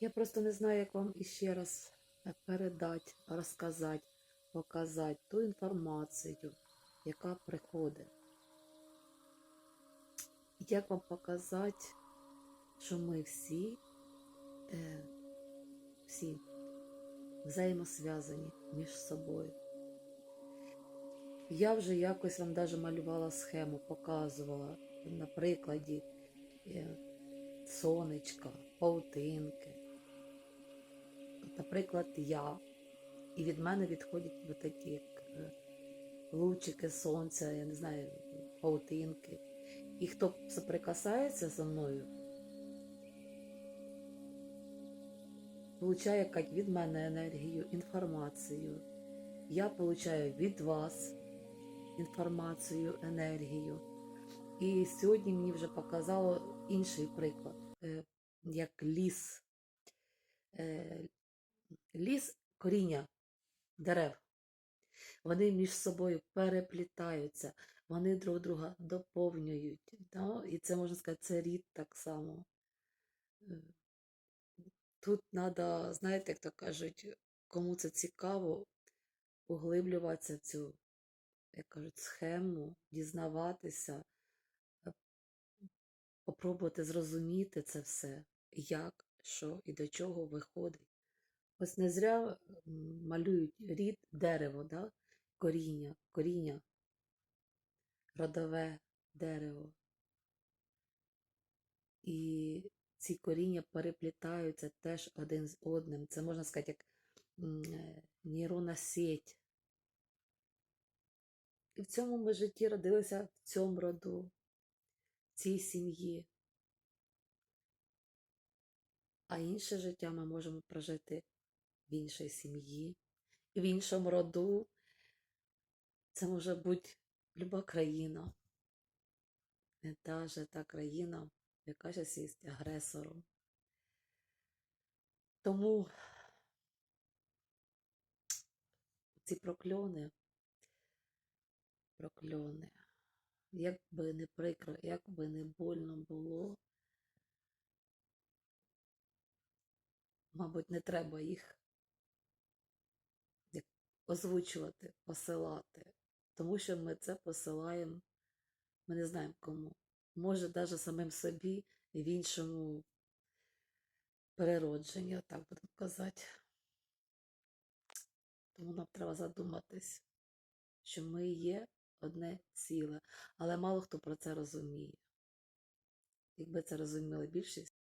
Я просто не знаю, як вам іще раз е, передати, розказати, показати ту інформацію, яка приходить. Як вам показати, що ми всі, е, всі взаємосв'язані між собою. Я вже якось вам даже малювала схему, показувала на прикладі е, сонечка, паутинки. Наприклад, я, і від мене відходять такі як е, лучики сонця, я не знаю, паутинки. І хто соприкасається зі мною, получає як від мене енергію, інформацію. Я получаю від вас інформацію, енергію. І сьогодні мені вже показало інший приклад, е, як ліс. Ліс коріння дерев. Вони між собою переплітаються, вони друг друга доповнюють. Да? І це можна сказати, це рід так само. Е, Тут треба, знаєте, як то кажуть, кому це цікаво, углиблюватися в цю, як кажуть, схему, дізнаватися, е, попробувати зрозуміти це все, як, що і до чого виходить. Ось не зря малюють рід дерево, да? коріння, коріння, родове дерево. І ці коріння переплітаються теж один з одним. Це можна сказати, як е, нейронна сеть. І в цьому ми житті родилися в цьому роду, в цій сім'ї. А інше життя ми можемо прожити в іншій сім'ї, в іншому роду. Це може бути люба країна, не та же та країна, яка зараз є агресором. Тому ці прокльони, прокльони, як би не прикро, як би не больно було, мабуть, не треба їх озвучувати, посилати, тому що ми це посилаємо, ми не знаємо кому. Може, навіть самим собі і в іншому переродженні, отак будемо казати. Тому нам треба задуматись, що ми є одне ціле, але мало хто про це розуміє. Якби це розуміли більшість,